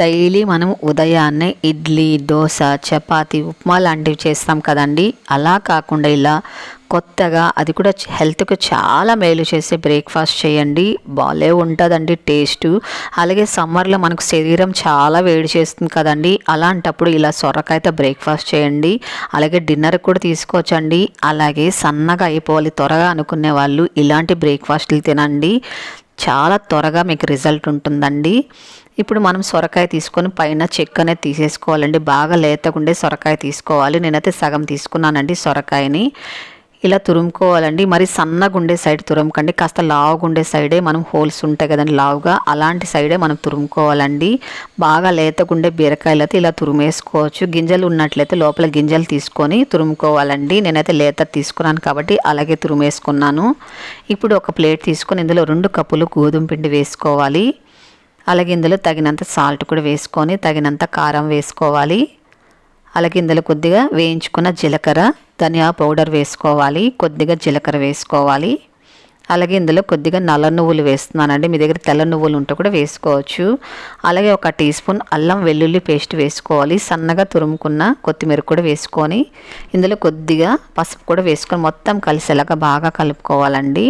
Daily మనం ఉదయాన్నే ఇడ్లీ దోశ చపాతి ఉప్మా లాంటివి చేస్తాం కదండి. అలా కాకుండా ఇలా కొత్తగా అది కూడా హెల్త్కు చాలా మేలు చేసే బ్రేక్ఫాస్ట్ చేయండి. బాగాలే ఉంటుందండి టేస్ట్. అలాగే సమ్మర్లో మనకు శరీరం చాలా వేడి చేస్తుంది కదండి. అలాంటప్పుడు ఇలా సొరకాయతో బ్రేక్ఫాస్ట్ చేయండి. అలాగే డిన్నర్ కూడా తీసుకోవచ్చండి. అలాగే సన్నగా అయిపోవాలి త్వరగా అనుకునే వాళ్ళు ఇలాంటి బ్రేక్ఫాస్ట్లు తినండి. చాలా త్వరగా మీకు రిజల్ట్ ఉంటుందండి. ఇప్పుడు మనం సొరకాయ తీసుకొని పైన చెక్క అనేది తీసేసుకోవాలండి. బాగా లేతకుండే సొరకాయ తీసుకోవాలి. నేనైతే సగం తీసుకున్నానండి సొరకాయని. ఇలా తురుముకోవాలండి. మరి సన్నగా ఉండే సైడ్ తురుముకండి కాస్త లావుగా ఉండే సైడే మనం హోల్స్ ఉంటాయి కదండి లావుగా. అలాంటి సైడే మనం తురుముకోవాలండి. బాగా లేతగుండే బీరకాయలు అయితే ఇలా తురుమేసుకోవచ్చు. గింజలు ఉన్నట్లయితే లోపల గింజలు తీసుకొని తురుముకోవాలండి. నేనైతే లేత తీసుకున్నాను కాబట్టి అలాగే తురుమేసుకున్నాను. ఇప్పుడు ఒక ప్లేట్ తీసుకొని ఇందులో రెండు కప్పులు గోధుమ పిండి వేసుకోవాలి. అలాగే ఇందులో తగినంత సాల్ట్ కూడా వేసుకొని తగినంత కారం వేసుకోవాలి. అలాగే ఇందులో కొద్దిగా వేయించుకున్న జీలకర్ర ధనియా పౌడర్ వేసుకోవాలి కొద్దిగా జీలకర్ర వేసుకోవాలి. అలాగే ఇందులో కొద్దిగా నల్ల నువ్వులు వేస్తున్నానండి. మీ దగ్గర తెల్ల నువ్వులు ఉంటే కూడా వేసుకోవచ్చు. అలాగే ఒక టీ స్పూన్ అల్లం వెల్లుల్లి పేస్ట్ వేసుకోవాలి. సన్నగా తురుముకున్న కొత్తిమీర కూడా వేసుకొని ఇందులో కొద్దిగా పసుపు కూడా వేసుకొని మొత్తం కలిసేలాగా బాగా కలుపుకోవాలండి.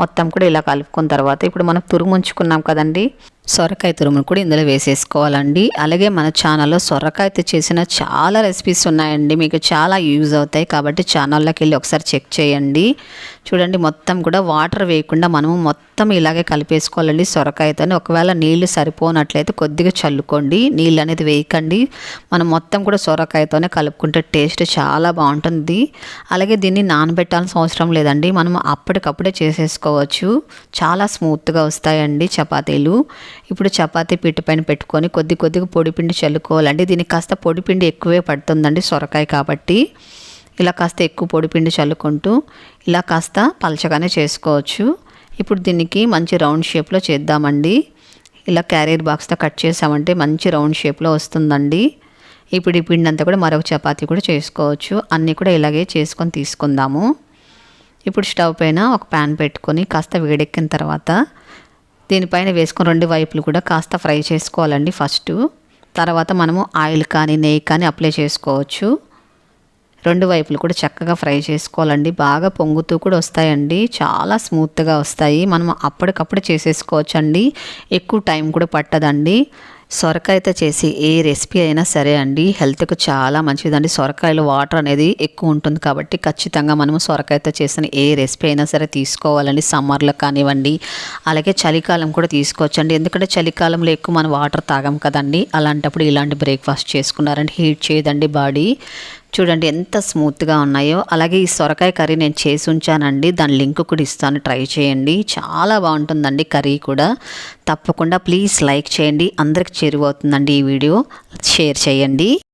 మొత్తం కూడా ఇలా కలుపుకున్న తర్వాత ఇప్పుడు మనం తురుముంచుకున్నాం కదండి. సొరకాయ తురుమును కూడా ఇందులో వేసేసుకోవాలండి. అలాగే మన ఛానల్లో సొరకాయతో చేసిన చాలా రెసిపీస్ ఉన్నాయండి. మీకు చాలా యూజ్ అవుతాయి కాబట్టి ఛానల్లోకి వెళ్ళి ఒకసారి చెక్ చేయండి. చూడండి మొత్తం కూడా వాటర్ వేయకుండా మనము మొత్తం ఇలాగే కలిపేసుకోవాలండి సొరకాయతో ఒకవేళ నీళ్ళు సరిపోనట్లయితే కొద్దిగా చల్లుకోండి. నీళ్ళు అనేది వేయకండి. మనం మొత్తం కూడా సొరకాయతోనే కలుపుకుంటే టేస్ట్ చాలా బాగుంటుంది. అలాగే దీన్ని నానబెట్టాల్సిన అవసరం లేదండి. మనం అప్పటికప్పుడే చేసుకోవచ్చు చాలా స్మూత్గా వస్తాయండి చపాతీలు. ఇప్పుడు చపాతీ పిట్టపైన పెట్టుకొని కొద్ది కొద్దిగా పొడిపిండి చల్లుకోవాలండి. దీనికి కాస్త పొడిపిండి ఎక్కువే పడుతుందండి సొరకాయ కాబట్టి. ఇలా కాస్త ఎక్కువ పొడిపిండి చల్లుకుంటూ ఇలా కాస్త పలచగానే చేసుకోవచ్చు. ఇప్పుడు దీనికి మంచి రౌండ్ షేప్లో చేద్దామండి. ఇలా క్యారియర్ బాక్స్తో కట్ చేసామంటే మంచి రౌండ్ షేప్లో వస్తుందండి. ఇప్పుడు ఈ పిండి అంతా కూడా మరొక చపాతీ కూడా చేసుకోవచ్చు. అన్నీ కూడా ఇలాగే చేసుకొని తీసుకుందాము. ఇప్పుడు స్టవ్ పైన ఒక ప్యాన్ పెట్టుకొని కాస్త వేడెక్కిన తర్వాత దీనిపైన వేసుకొని రెండు వైపులు కూడా కాస్త ఫ్రై చేసుకోవాలండి ఫస్ట్. తర్వాత మనము ఆయిల్ కానీ నెయ్యి కానీ అప్లై చేసుకోవచ్చు. రెండు వైపులు కూడా చక్కగా ఫ్రై చేసుకోవాలండి. బాగా పొంగుతూ కూడా వస్తాయండి. చాలా స్మూత్గా వస్తాయి. మనం అప్పటికప్పుడు చేసేసుకోవచ్చండి. ఎక్కువ టైం కూడా పట్టదండి. సొరకాయతో చేసి ఏ రెసిపీ అయినా సరే అండి హెల్త్కు చాలా మంచిదండి. సొరకాయలో వాటర్ అనేది ఎక్కువ ఉంటుంది కాబట్టి ఖచ్చితంగా మనము సొరకాయతో చేసిన ఏ రెసిపీ అయినా సరే తీసుకోవాలండి. సమ్మర్లో కానివ్వండి అలాగే చలికాలం కూడా తీసుకోవచ్చండి. ఎందుకంటే చలికాలంలో ఎక్కువ మనం వాటర్ తాగం కదండి. అలాంటప్పుడు ఇలాంటి బ్రేక్ఫాస్ట్ చేసుకున్నారంటే హీట్ చేయదండి బాడీ. చూడండి ఎంత స్మూత్గా ఉన్నాయో. అలాగే ఈ సొరకాయ కర్రీ నేను చేసి ఉంచానండి. దాని లింక్ కూడా ఇస్తాను. ట్రై చేయండి. చాలా బాగుంటుందండి కర్రీ కూడా. తప్పకుండా ప్లీజ్ లైక్ చేయండి. అందరికి చేరువవుతుందండి ఈ వీడియో. షేర్ చేయండి.